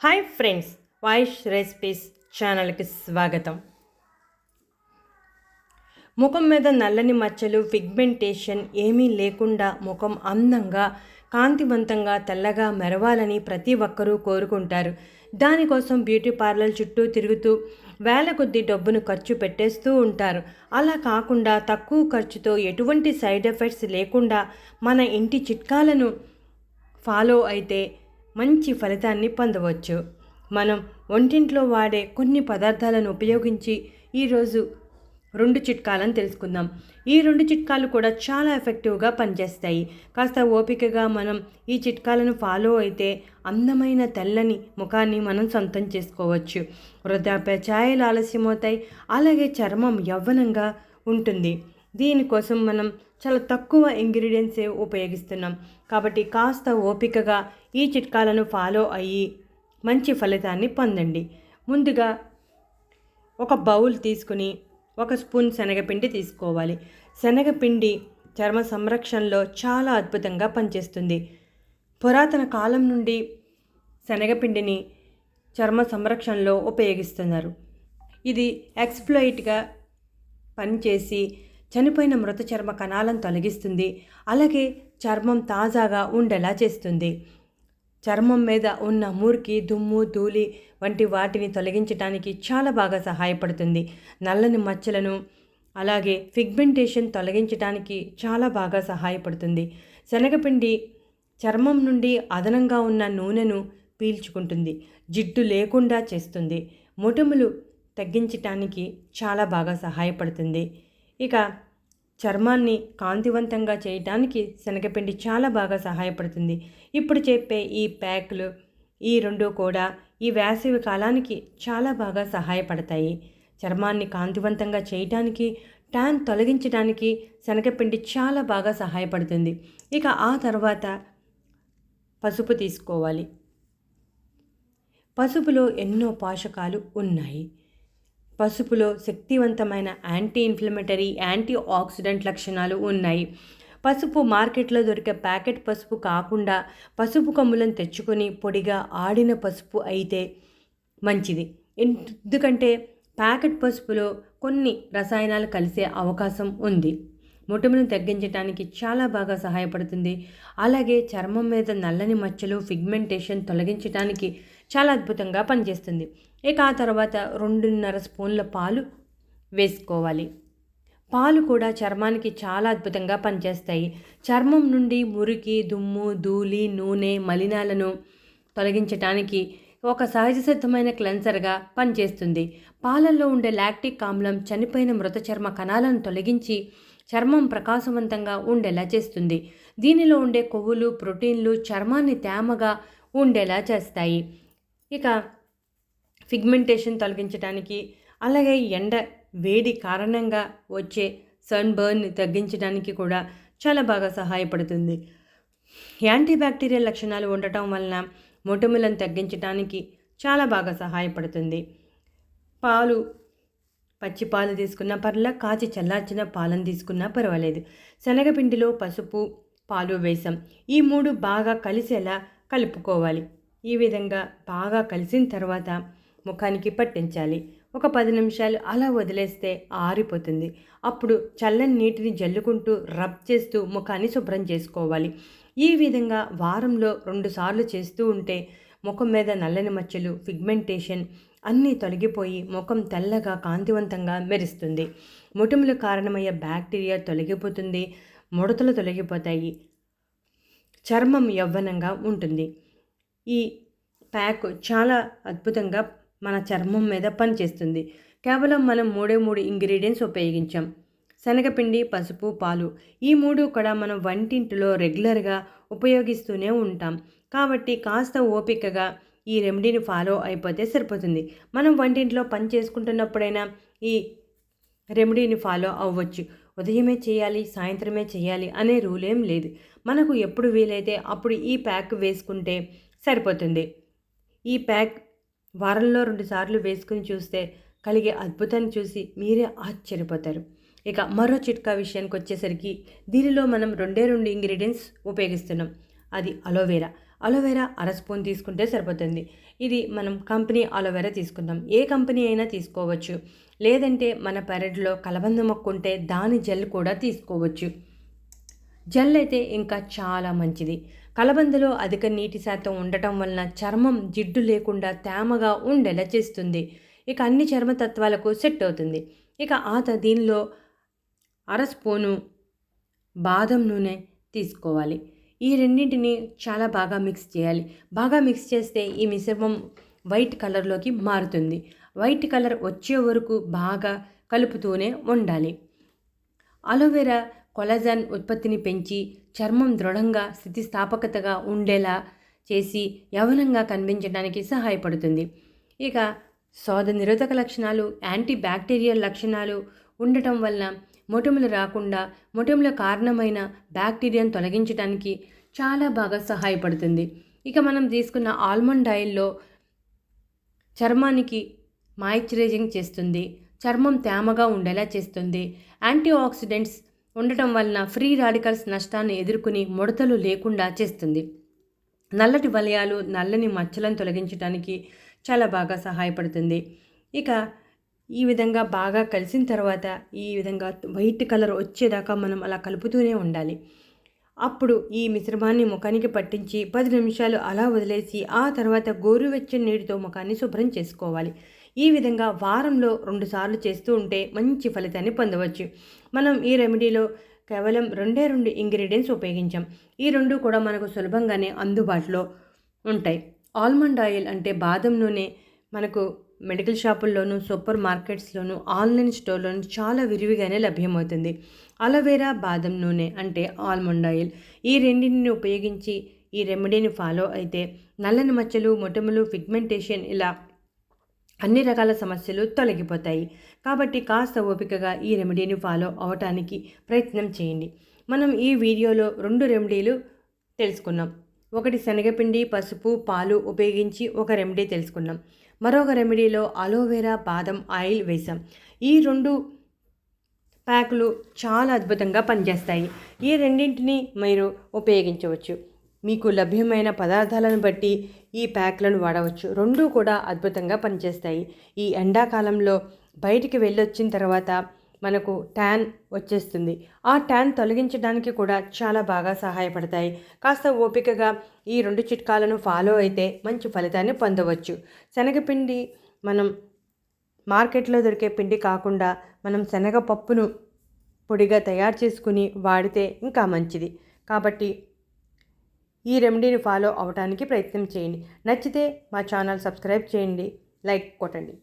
Hi friends voice recipes ఛానల్కి స్వాగతం. ముఖం మీద నల్లని మచ్చలు పిగ్మెంటేషన్ ఏమీ లేకుండా ముఖం అందంగా కాంతివంతంగా తెల్లగా మెరవాలని ప్రతి ఒక్కరూ కోరుకుంటారు. దానికోసం బ్యూటీ పార్లర్ చుట్టూ తిరుగుతూ వేల కొద్ది డబ్బును ఖర్చు పెట్టేస్తూ ఉంటారు. అలా కాకుండా తక్కువ ఖర్చుతో ఎటువంటి సైడ్ ఎఫెక్ట్స్ లేకుండా మన ఇంటి చిట్కాలను ఫాలో అయితే మంచి ఫలితాన్ని పొందవచ్చు. మనం వంటింట్లో వాడే కొన్ని పదార్థాలను ఉపయోగించి ఈరోజు రెండు చిట్కాలను తెలుసుకుందాం. ఈ రెండు చిట్కాలు కూడా చాలా ఎఫెక్టివ్గా పనిచేస్తాయి. కాస్త ఓపికగా మనం ఈ చిట్కాలను ఫాలో అయితే అందమైన తెల్లని ముఖాన్ని మనం సొంతం చేసుకోవచ్చు. వృద్ధాప్య ఛాయలు ఆలస్యమవుతాయి. అలాగే చర్మం యవ్వనంగా ఉంటుంది. దీనికోసం మనం చాలా తక్కువ ఇంగ్రీడియంట్సే ఉపయోగిస్తున్నాం. కాబట్టి కాస్త ఓపికగా ఈ చిట్కాలను ఫాలో అయ్యి మంచి ఫలితాన్ని పొందండి. ముందుగా ఒక బౌల్ తీసుకుని ఒక స్పూన్ శనగపిండి తీసుకోవాలి. శనగపిండి చర్మ సంరక్షణలో చాలా అద్భుతంగా పనిచేస్తుంది. పురాతన కాలం నుండి శనగపిండిని చర్మ సంరక్షణలో ఉపయోగిస్తున్నారు. ఇది ఎక్స్ప్లోయిట్గా పనిచేసి చనిపోయిన మృత చర్మ కణాలను తొలగిస్తుంది. అలాగే చర్మం తాజాగా ఉండేలా చేస్తుంది. చర్మం మీద ఉన్న మురికి దుమ్ము ధూళి వంటి వాటిని తొలగించడానికి చాలా బాగా సహాయపడుతుంది. నల్లని మచ్చలను అలాగే ఫిగ్మెంటేషన్ తొలగించడానికి చాలా బాగా సహాయపడుతుంది. శనగపిండి చర్మం నుండి అదనంగా ఉన్న నూనెను పీల్చుకుంటుంది. జిడ్డు లేకుండా చేస్తుంది. మొటిములు తగ్గించటానికి చాలా బాగా సహాయపడుతుంది. ఇక చర్మాన్ని కాంతివంతంగా చేయడానికి శనగపిండి చాలా బాగా సహాయపడుతుంది. ఇప్పుడు చెప్పే ఈ ప్యాక్లు ఈ రెండు కూడా ఈ వేసవి కాలానికి చాలా బాగా సహాయపడతాయి. చర్మాన్ని కాంతివంతంగా చేయటానికి ట్యాన్ తొలగించడానికి శనగపిండి చాలా బాగా సహాయపడుతుంది. ఇక ఆ తర్వాత పసుపు తీసుకోవాలి. పసుపులో ఎన్నో పోషకాలు ఉన్నాయి. పసుపులో శక్తివంతమైన యాంటీ ఇన్ఫ్లమేటరీ యాంటీ ఆక్సిడెంట్ లక్షణాలు ఉన్నాయి. పసుపు మార్కెట్లో దొరికే ప్యాకెట్ పసుపు కాకుండా పసుపు కమ్ములను తెచ్చుకొని పొడిగా ఆడిన పసుపు అయితే మంచిది. ఎందుకంటే ప్యాకెట్ పసుపులో కొన్ని రసాయనాలు కలిసే అవకాశం ఉంది. మొటిమను తగ్గించడానికి చాలా బాగా సహాయపడుతుంది. అలాగే చర్మం మీద నల్లని మచ్చలు ఫిగ్మెంటేషన్ తొలగించడానికి చాలా అద్భుతంగా పనిచేస్తుంది. ఇక ఆ తర్వాత రెండున్నర స్పూన్ల పాలు వేసుకోవాలి. పాలు కూడా చర్మానికి చాలా అద్భుతంగా పనిచేస్తాయి. చర్మం నుండి మురికి దుమ్ము ధూళి నూనె మలినాలను తొలగించడానికి ఒక సహజ సిద్ధమైన క్లెన్సర్గా పనిచేస్తుంది. పాలల్లో ఉండే లాక్టిక్ ఆమ్లం చనిపోయిన మృత చర్మ కణాలను తొలగించి చర్మం ప్రకాశవంతంగా ఉండేలా చేస్తుంది. దీనిలో ఉండే కొవ్వులు ప్రోటీన్లు చర్మాన్ని తేమగా ఉండేలా చేస్తాయి. ఇక ఫిగ్మెంటేషన్ తొలగించడానికి అలాగే ఎండ వేడి కారణంగా వచ్చే సన్ బర్న్ తగ్గించడానికి కూడా చాలా బాగా సహాయపడుతుంది. యాంటీబ్యాక్టీరియల్ లక్షణాలు ఉండటం వలన మొటిమలను తగ్గించడానికి చాలా బాగా సహాయపడుతుంది. పాలు పచ్చి పాలు తీసుకున్నా పర్లా కాచి చల్లార్చిన పాలను తీసుకున్నా పర్వాలేదు. శనగపిండిలో పసుపు పాలు వేసాం ఈ మూడు బాగా కలిసేలా కలుపుకోవాలి. ఈ విధంగా బాగా కలిసిన తర్వాత ముఖానికి పట్టించాలి. ఒక పది నిమిషాలు అలా వదిలేస్తే ఆరిపోతుంది. అప్పుడు చల్లని నీటిని జల్లుకుంటూ రబ్ చేస్తూ ముఖాన్ని శుభ్రం చేసుకోవాలి. ఈ విధంగా వారంలో రెండుసార్లు చేస్తూ ఉంటే ముఖం మీద నల్లని మచ్చలు ఫిగ్మెంటేషన్ అన్నీ తొలగిపోయి ముఖం తెల్లగా కాంతివంతంగా మెరుస్తుంది. మొటిములు కారణమయ్యే బ్యాక్టీరియా తొలగిపోతుంది. ముడతలు తొలగిపోతాయి. చర్మం యవ్వనంగా ఉంటుంది. ఈ ప్యాక్ చాలా అద్భుతంగా మన చర్మం మీద పనిచేస్తుంది. కేవలం మనం మూడే మూడు ఇంగ్రీడియంట్స్ ఉపయోగించాం. శనగపిండి పసుపు పాలు ఈ మూడు కూడా మనం వంటింటిలో రెగ్యులర్గా ఉపయోగిస్తూనే ఉంటాం. కాబట్టి కాస్త ఓపికగా ఈ రెమెడీని ఫాలో అయిపోతే సరిపోతుంది. మనం వంటింట్లో పని చేసుకుంటున్నప్పుడైనా ఈ రెమెడీని ఫాలో అవ్వచ్చు. ఉదయమే చేయాలి సాయంత్రమే చేయాలి అనే రూల్ ఏం లేదు. మనకు ఎప్పుడు వీలైతే అప్పుడు ఈ ప్యాక్ వేసుకుంటే సరిపోతుంది. ఈ ప్యాక్ వారంలో రెండు సార్లు వేసుకుని చూస్తే కలిగే అద్భుతాన్ని చూసి మీరే ఆశ్చర్యపోతారు. ఇక మరో చిట్కా విషయానికి వచ్చేసరికి దీనిలో మనం రెండే రెండు ఇంగ్రీడియంట్స్ ఉపయోగిస్తున్నాం. అది అలోవెరా. అలోవెరా అర స్పూన్ తీసుకుంటే సరిపోతుంది. ఇది మనం కంపెనీ అలోవెరా తీసుకుందాం. ఏ కంపెనీ అయినా తీసుకోవచ్చు. లేదంటే మన పెరట్లో కలబంద మొక్క ఉంటే దాని జెల్ కూడా తీసుకోవచ్చు. జెల్ అయితే ఇంకా చాలా మంచిది. కలబందలో అధిక నీటి శాతం ఉండటం వలన చర్మం జిడ్డు లేకుండా తేమగా ఉండేలా చేస్తుంది. ఇక అన్ని చర్మతత్వాలకు సెట్ అవుతుంది. ఇక ఆత దీనిలో అర స్పూను బాదం నూనె తీసుకోవాలి. ఈ రెండింటిని చాలా బాగా మిక్స్ చేయాలి. బాగా మిక్స్ చేస్తే ఈ మిశ్రమం వైట్ కలర్లోకి మారుతుంది. వైట్ కలర్ వచ్చే వరకు బాగా కలుపుతూనే ఉండాలి. అలోవెరా కొలజన్ ఉత్పత్తిని పెంచి చర్మం దృఢంగా స్థితిస్థాపకతగా ఉండేలా చేసి యవనంగా కనిపించడానికి సహాయపడుతుంది. ఇక శోధ నిరోధక లక్షణాలు యాంటీ బ్యాక్టీరియల్ లక్షణాలు ఉండటం వలన మొటిమలు రాకుండా మొటిమల కారణమైన బ్యాక్టీరియాను తొలగించడానికి చాలా బాగా సహాయపడుతుంది. ఇక మనం తీసుకున్న ఆల్మండ్ ఆయిల్లో చర్మానికి మాయిశ్చరైజింగ్ చేస్తుంది. చర్మం తేమగా ఉండేలా చేస్తుంది. యాంటీ ఆక్సిడెంట్స్ ఉండటం వలన ఫ్రీ రాడికల్స్ నష్టాన్ని ఎదుర్కొని ముడతలు లేకుండా చేస్తుంది. నల్లటి వలయాలు నల్లని మచ్చలను తొలగించడానికి చాలా బాగా సహాయపడుతుంది. ఇక ఈ విధంగా బాగా కలిసిన తర్వాత ఈ విధంగా వైట్ కలర్ వచ్చేదాకా మనం అలా కలుపుతూనే ఉండాలి. అప్పుడు ఈ మిశ్రమాన్ని ముఖానికి పట్టించి పది నిమిషాలు అలా వదిలేసి ఆ తర్వాత గోరువెచ్చని నీటితో ముఖాన్ని శుభ్రం చేసుకోవాలి. ఈ విధంగా వారంలో రెండుసార్లు చేస్తూ ఉంటే మంచి ఫలితాన్ని పొందవచ్చు. మనం ఈ రెమెడీలో కేవలం రెండే రెండు ఇంగ్రీడియంట్స్ ఉపయోగించాం. ఈ రెండు కూడా మనకు సులభంగానే అందుబాటులో ఉంటాయి. ఆల్మండ్ ఆయిల్ అంటే బాదం నూనె మనకు మెడికల్ షాపుల్లోనూ సూపర్ మార్కెట్స్లోనూ ఆన్లైన్ స్టోర్లోనూ చాలా విరివిగానే లభ్యమవుతుంది. అలోవెరా బాదం నూనె అంటే ఆల్మండ్ ఆయిల్. ఈ రెండింటిని ఉపయోగించి ఈ రెమెడీని ఫాలో అయితే నల్లని మచ్చలు మొటములు ఫిగ్మెంటేషన్ ఇలా అన్ని రకాల సమస్యలు తొలగిపోతాయి. కాబట్టి కాస్త ఓపికగా ఈ రెమెడీని ఫాలో అవటానికి ప్రయత్నం చేయండి. మనం ఈ వీడియోలో రెండు రెమెడీలు తెలుసుకున్నాం. ఒకటి శనగపిండి పసుపు పాలు ఉపయోగించి ఒక రెమెడీ తెలుసుకున్నాం. మరొక రెమెడీలో అలోవెరా బాదం ఆయిల్ వేసాం ఈ రెండు ప్యాకులు చాలా అద్భుతంగా పనిచేస్తాయి. ఈ రెండింటిని మీరు ఉపయోగించవచ్చు. మీకు లభ్యమైన పదార్థాలను బట్టి ఈ ప్యాక్లను వాడవచ్చు. రెండూ కూడా అద్భుతంగా పనిచేస్తాయి. ఈ ఎండాకాలంలో బయటికి వెళ్ళొచ్చిన తర్వాత మనకు ట్యాన్ వచ్చేస్తుంది. ఆ ట్యాన్ తొలగించడానికి కూడా చాలా బాగా సహాయపడతాయి. కాస్త ఓపికగా ఈ రెండు చిట్కాలను ఫాలో అయితే మంచి ఫలితాన్ని పొందవచ్చు. శనగపిండి మనం మార్కెట్లో దొరికే పిండి కాకుండా మనం శనగపప్పును పొడిగా తయారు చేసుకుని వాడితే ఇంకా మంచిది. కాబట్టి ఈ రెమెడీని ఫాలో అవడానికి ప్రయత్నం చేయండి. నచ్చితే మా ఛానల్ సబ్స్క్రైబ్ చేయండి. లైక్ కొట్టండి.